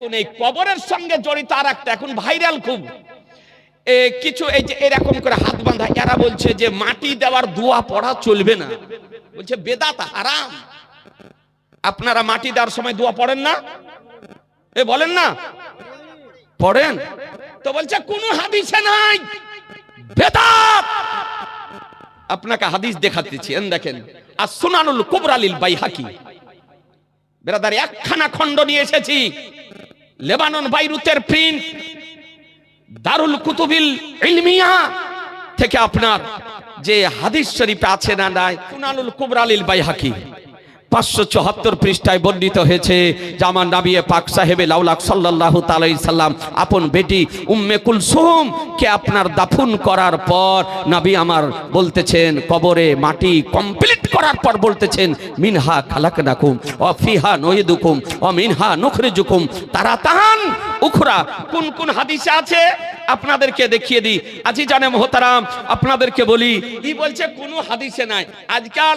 এই কবরের সঙ্গে জড়িত আর একটা এখন ভাইরাল খুব। কিছু এই যে এরকম করে হাত বাঁধা, এরা বলছে যে মাটি দেওয়ার দোয়া পড়া চলবে না। বলছে, বেদাত হারাম। আপনারা মাটি দেওয়ার সময় দোয়া পড়েন না? এ বলেন না? পড়েন। তো বলছে, কোন হাদিসে নাই। বেদাত! আপনাকে হাদিস দেখাতেছি দেখেন। আর সুনানুল কুবরালিল বাইহাকি। বেরাদার, একখানা খণ্ড নিয়ে এসেছি। লেবানন বাইরুতের প্রিন্ট দারুল কুতুবিল ইলমিয়া থেকে আপনার যে হাদিস শরীফে আছে না নাই, কুনানুল কুবরালিল বাইহাকি। পাঁচশো চুয়াত্তর পৃষ্ঠায় বর্ণিত হয়েছে জামান নাবিয়ে পাক সাহেবে লাউলাক সাল্লাহ তালাই সাল্লাম, আপন বেটি উম্মে কুলসুম কে আপনার দাফন করার পর নাবি আমার বলতেছেন, কবরে মাটি কমপ্লিট করার পর বলতেছেন, মিনহা খালাক নাকুম অ ফিহা নহিদুকুম অ মিনহা নুখরিজুকুম। তারা তাহান উখরা, কোন কোন হাদিসে আছে? আপনাদেরকে দেখিয়ে দিই। আজি জানে মোহতারাম, আপনাদেরকে বলি, ই বলছে কোনো হাদিসে নাই। আজকাল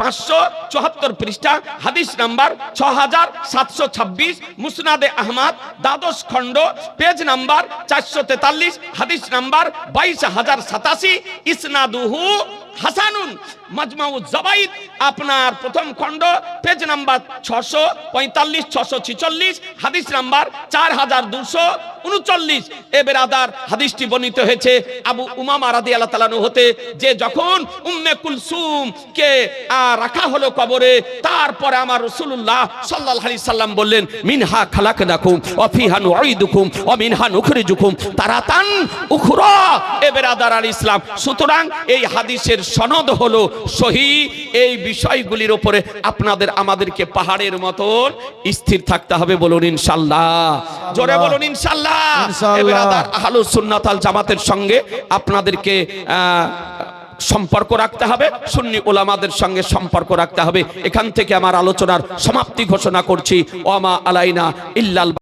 574 পৃষ্ঠা, হাদিস নাম্বার 6726 মুসনাদে আহমদ, দ্বাদশ খণ্ড, পেজ নাম্বার 443 হাদিস নাম্বার 22087 ইসনাদুহু হাসানুন, মাজমাউ জাবাইদ, আপনার প্রথম খণ্ড, পেজ নাম্বার ছশো পঁয়তাল্লিশ, ছশো ছিচল্লিশ, হাদিস নাম্বার চার হাজার দুশো উনচল্লিশ। এ বেরাদার হাদিসটি বর্ণিত হয়েছে আবু উমামা রাদি আল্লাহ তালানু হতে, যে যখন উম্মে কুলসুম কে রাখা হলো কবরে, তারপরে আমার রসুল্লাহ সাল্লাহ আলি সাল্লাম বললেন, মিনহা খালাক নাকুম অফিহা নুঈদুকুম ও মিনহা নুখরিজুকুম, তারাতান উখরা। এ বেরাদার আল ইসলাম সুতরাং এই হাদিসের সনদ হলো সহি। এই বিষয়গুলির উপরে আপনাদের আমাদেরকে পাহাড়ের মতন স্থির থাকতে হবে বলুন ইনশাল্লাহ। জোরে বলুন ইনশাল্লাহ। ইনশাআল্লাহ। এ বেরাদার আহলুস সুন্নাত আল জামাতের সঙ্গে আপনাদেরকে আহ, সম্পর্ক রাখতে হবে। সুন্নি ওলামাদের সঙ্গে সম্পর্ক রাখতে হবে। এখান থেকে আমার আলোচনার সমাপ্তি ঘোষণা করছি। ওয়ামা আলাইনা ইল্লাল